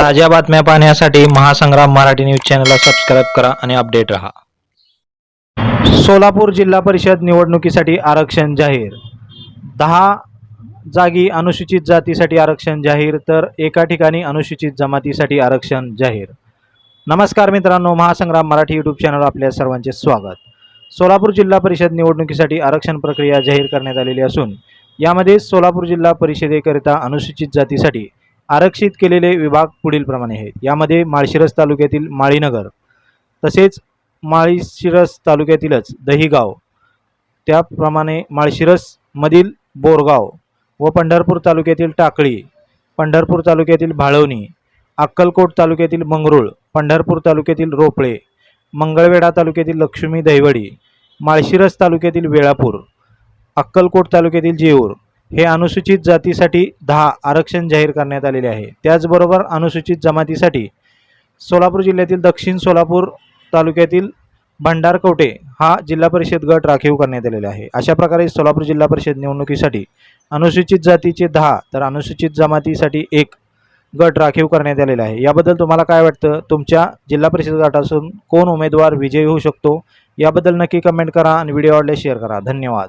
ताज्या बातम्या पाहण्यासाठी महासंग्राम मराठी न्यूज चॅनलला सबस्क्राईब करा आणि अपडेट रहा. सोलापूर जिल्हा परिषद निवडणुकीसाठी आरक्षण जाहीर. दहा जागी अनुसूचित जातीसाठी आरक्षण जाहीर तर एका ठिकाणी अनुसूचित जमातीसाठी आरक्षण जाहीर. नमस्कार मित्रांनो महासंग्राम मराठी यूट्यूब चॅनल आपल्या सर्वांचे स्वागत. सोलापूर जिल्हा परिषद निवडणुकीसाठी आरक्षण प्रक्रिया जाहीर करण्यात आलेली असून यामध्ये सोलापूर जिल्हा परिषदेकरिता अनुसूचित जातीसाठी आरक्षित केलेले विभाग पुढीलप्रमाणे आहेत. यामध्ये माळशिरस तालुक्यातील माळीनगर तसेच माळशिरस तालुक्यातीलच दहिगाव त्याप्रमाणे माळशिरसमधील बोरगाव व पंढरपूर तालुक्यातील टाकळी पंढरपूर तालुक्यातील भाळवणी अक्कलकोट तालुक्यातील मंगरुळ पंढरपूर तालुक्यातील रोपळे मंगळवेढा तालुक्यातील लक्ष्मी दहिवडी माळशिरस तालुक्यातील वेळापूर अक्कलकोट तालुक्यातील जेऊर हे अनुसूचित जातीसाठी दहा आरक्षण जाहीर करण्यात आलेले आहे. त्याचबरोबर अनुसूचित जमातीसाठी सोलापूर जिल्ह्यातील दक्षिण सोलापूर तालुक्यातील भंडारकवटे हा जिल्हा परिषद गट राखीव करण्यात आलेला आहे. अशा प्रकारे सोलापूर जिल्हा परिषद निवडणुकीसाठी अनुसूचित जातीचे दहा तर अनुसूचित जमातीसाठी एक गट राखीव करण्यात आलेला आहे. याबद्दल तुम्हाला काय वाटतं? तुमच्या जिल्हा परिषद गटातून कोण उमेदवार विजयी होऊ शकतो? याबद्दल नक्की कमेंट करा आणि व्हिडिओ आवडल्यास शेअर करा. धन्यवाद.